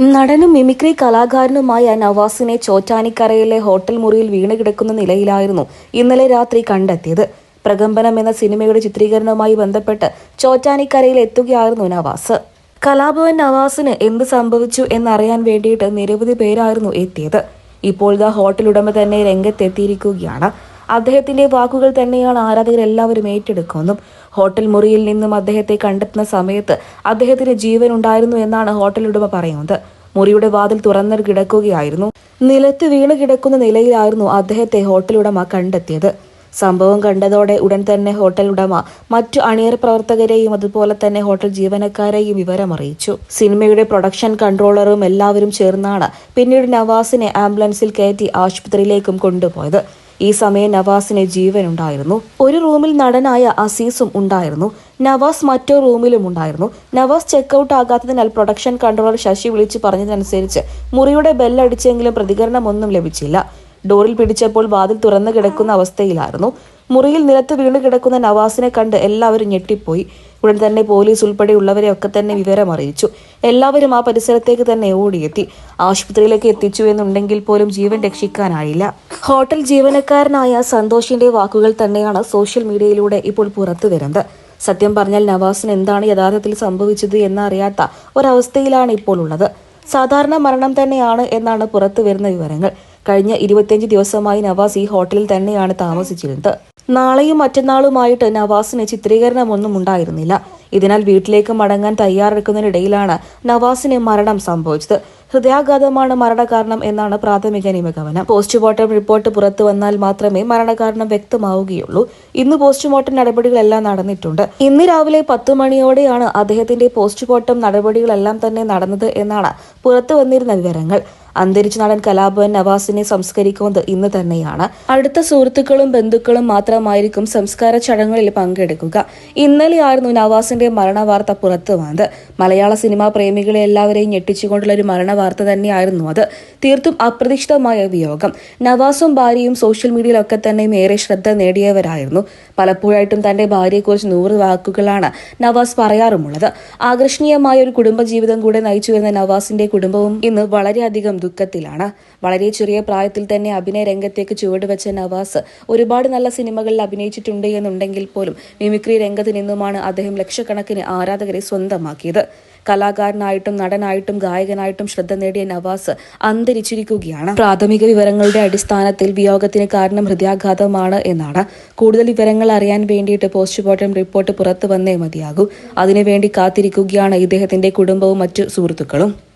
നടനും mimicry കലാകാരനുമായ നവാസിനെ ചോറ്റാനിക്കരയിലെ hotel മുറിയിൽ വീണ് കിടക്കുന്ന നിലയിലായിരുന്നു ഇന്നലെ രാത്രി കണ്ടെത്തിയത്. പ്രകമ്പനം എന്ന സിനിമയുടെ ചിത്രീകരണവുമായി ബന്ധപ്പെട്ട് ചോറ്റാനിക്കരയിൽ എത്തുകയായിരുന്നു നവാസ്. കലാഭവൻ നവാസിന് എന്ത് സംഭവിച്ചു എന്നറിയാൻ വേണ്ടിയിട്ട് നിരവധി പേരായിരുന്നു എത്തിയത്. ഇപ്പോൾ ദ ഹോട്ടൽ ഉടമ തന്നെ രംഗത്തെത്തിയിരിക്കുകയാണ്. അദ്ദേഹത്തിന്റെ വാക്കുകൾ തന്നെയാണ് ആരാധകർ എല്ലാവരും ഏറ്റെടുക്കുന്നതും. ഹോട്ടൽ മുറിയിൽ നിന്നും അദ്ദേഹത്തെ കണ്ടെത്തുന്ന സമയത്ത് അദ്ദേഹത്തിന് ജീവൻ ഉണ്ടായിരുന്നു എന്നാണ് ഹോട്ടൽ ഉടമ പറയുന്നത്. മുറിയുടെ വാതിൽ തുറന്നു കിടക്കുകയായിരുന്നു. നിലത്ത് വീണ് കിടക്കുന്ന നിലയിലായിരുന്നു അദ്ദേഹത്തെ ഹോട്ടൽ ഉടമ കണ്ടെത്തിയത്. സംഭവം കണ്ടതോടെ ഉടൻ തന്നെ ഹോട്ടൽ ഉടമ മറ്റു അണിയർ പ്രവർത്തകരെയും അതുപോലെ തന്നെ ഹോട്ടൽ ജീവനക്കാരെയും വിവരമറിയിച്ചു. സിനിമയുടെ പ്രൊഡക്ഷൻ കൺട്രോളറും എല്ലാവരും ചേർന്നാണ് പിന്നീട് നവാസിനെ ആംബുലൻസിൽ കയറ്റി ആശുപത്രിയിലേക്കും കൊണ്ടുപോയത്. ഈ സമയം നവാസിന് ജീവനുണ്ടായിരുന്നു. ഒരു റൂമിൽ നടനായ അസീസും ഉണ്ടായിരുന്നു. നവാസ് മറ്റോ റൂമിലും ഉണ്ടായിരുന്നു. നവാസ് ചെക്കൗട്ട് ആകാത്തതിനാൽ പ്രൊഡക്ഷൻ കൺട്രോളർ ശശി വിളിച്ചു പറഞ്ഞതനുസരിച്ച് മുറിയുടെ ബെല്ലടിച്ചെങ്കിലും പ്രതികരണമൊന്നും ലഭിച്ചില്ല. ഡോറിൽ പിടിച്ചപ്പോൾ വാതിൽ തുറന്നു കിടക്കുന്ന അവസ്ഥയിലായിരുന്നു. മുറിയിൽ നിലത്ത് വീണ് കിടക്കുന്ന നവാസിനെ കണ്ട് എല്ലാവരും ഞെട്ടിപ്പോയി. ഉടൻ തന്നെ പോലീസ് ഉൾപ്പെടെയുള്ളവരെ ഒക്കെ തന്നെ വിവരം അറിയിച്ചു. എല്ലാവരും ആ പരിസരത്തേക്ക് തന്നെ ഓടിയെത്തി. ആശുപത്രിയിലേക്ക് എത്തിച്ചു എന്നുണ്ടെങ്കിൽ പോലും ജീവൻ രക്ഷിക്കാനായില്ല. ഹോട്ടൽ ജീവനക്കാരനായ സന്തോഷിന്റെ വാക്കുകൾ തന്നെയാണ് സോഷ്യൽ മീഡിയയിലൂടെ ഇപ്പോൾ പുറത്തു വരുന്നത്. സത്യം പറഞ്ഞാൽ നവാസിന് എന്താണ് യഥാർത്ഥത്തിൽ സംഭവിച്ചത് എന്നറിയാത്ത ഒരവസ്ഥയിലാണ് ഇപ്പോൾ ഉള്ളത്. സാധാരണ മരണം തന്നെയാണ് എന്നാണ് പുറത്തു വരുന്ന വിവരങ്ങൾ. കഴിഞ്ഞ ഇരുപത്തിയഞ്ച് ദിവസമായി നവാസ് ഈ ഹോട്ടലിൽ തന്നെയാണ് താമസിച്ചിരുന്നത്. നാളെയും മറ്റന്നാളുമായിട്ട് നവാസിന് ചിത്രീകരണമൊന്നും ഉണ്ടായിരുന്നില്ല. ഇതിനാൽ വീട്ടിലേക്ക് മടങ്ങാൻ തയ്യാറെടുക്കുന്നതിനിടയിലാണ് നവാസിന് മരണം സംഭവിച്ചത്. ഹൃദയാഘാതമാണ് മരണകാരണം എന്നാണ് പ്രാഥമിക നിഗമനം. പോസ്റ്റ്മോർട്ടം റിപ്പോർട്ട് പുറത്തു വന്നാൽ മാത്രമേ മരണകാരണം വ്യക്തമാവുകയുള്ളൂ. ഇന്ന് പോസ്റ്റ്മോർട്ടം നടപടികളെല്ലാം നടന്നിട്ടുണ്ട്. ഇന്ന് രാവിലെ പത്ത് മണിയോടെയാണ് അദ്ദേഹത്തിന്റെ പോസ്റ്റ്മോർട്ടം നടപടികളെല്ലാം തന്നെ നടന്നത് എന്നാണ് പുറത്തു വന്നിരുന്ന വിവരങ്ങൾ. അന്തരിച്ച നടൻ കലാഭവൻ നവാസിനെ സംസ്കരിക്കുന്നത് ഇന്ന് തന്നെയാണ്. അടുത്ത സുഹൃത്തുക്കളും ബന്ധുക്കളും മാത്രമായിരിക്കും സംസ്കാര ചടങ്ങുകളിൽ പങ്കെടുക്കുക. ഇന്നലെയായിരുന്നു നവാസിന്റെ മരണവാർത്ത പുറത്തു വന്നത്. മലയാള സിനിമാ പ്രേമികളെ എല്ലാവരെയും ഞെട്ടിച്ചുകൊണ്ടുള്ള ഒരു മരണവാർത്ത തന്നെയായിരുന്നു അത്. തീർത്തും അപ്രതീക്ഷിതമായ വിയോഗം. നവാസും ഭാര്യയും സോഷ്യൽ മീഡിയയിലൊക്കെ തന്നെ ഏറെ ശ്രദ്ധ നേടിയവരായിരുന്നു. പലപ്പോഴായിട്ടും തന്റെ ഭാര്യയെക്കുറിച്ച് നൂറ് വാക്കുകളാണ് നവാസ് പറയാറുമുള്ളത്. ആകർഷണീയമായ ഒരു കുടുംബജീവിതം കൂടെ നയിച്ചു വരുന്ന നവാസിന്റെ കുടുംബവും ഇന്ന് വളരെയധികം ദുഃഖത്തിലാണ്. വളരെ ചെറിയ പ്രായത്തിൽ തന്നെ അഭിനയ രംഗത്തേക്ക് ചുവടുവെച്ച നവാസ് ഒരുപാട് നല്ല സിനിമകളിൽ അഭിനയിച്ചിട്ടുണ്ട് എന്നുണ്ടെങ്കിൽ പോലും മിമിക്രി രംഗത്ത് നിന്നുമാണ് അദ്ദേഹം ലക്ഷക്കണക്കിന് ആരാധകരെ സ്വന്തമാക്കിയത്. കലാകാരനായിട്ടും നടനായിട്ടും ഗായകനായിട്ടും ശ്രദ്ധ നേടിയ നവാസ് അന്തരിച്ചിരിക്കുകയാണ്. പ്രാഥമിക വിവരങ്ങളുടെ അടിസ്ഥാനത്തിൽ വിയോഗത്തിന് കാരണം ഹൃദയാഘാതമാണ് എന്നാണ്. കൂടുതൽ വിവരങ്ങൾ അറിയാൻ വേണ്ടിയിട്ട് പോസ്റ്റ്മോർട്ടം റിപ്പോർട്ട് പുറത്തു വന്നേ മതിയാകൂ. അതിനുവേണ്ടി കാത്തിരിക്കുകയാണ് ഇദ്ദേഹത്തിന്റെ കുടുംബവും മറ്റു സുഹൃത്തുക്കളും.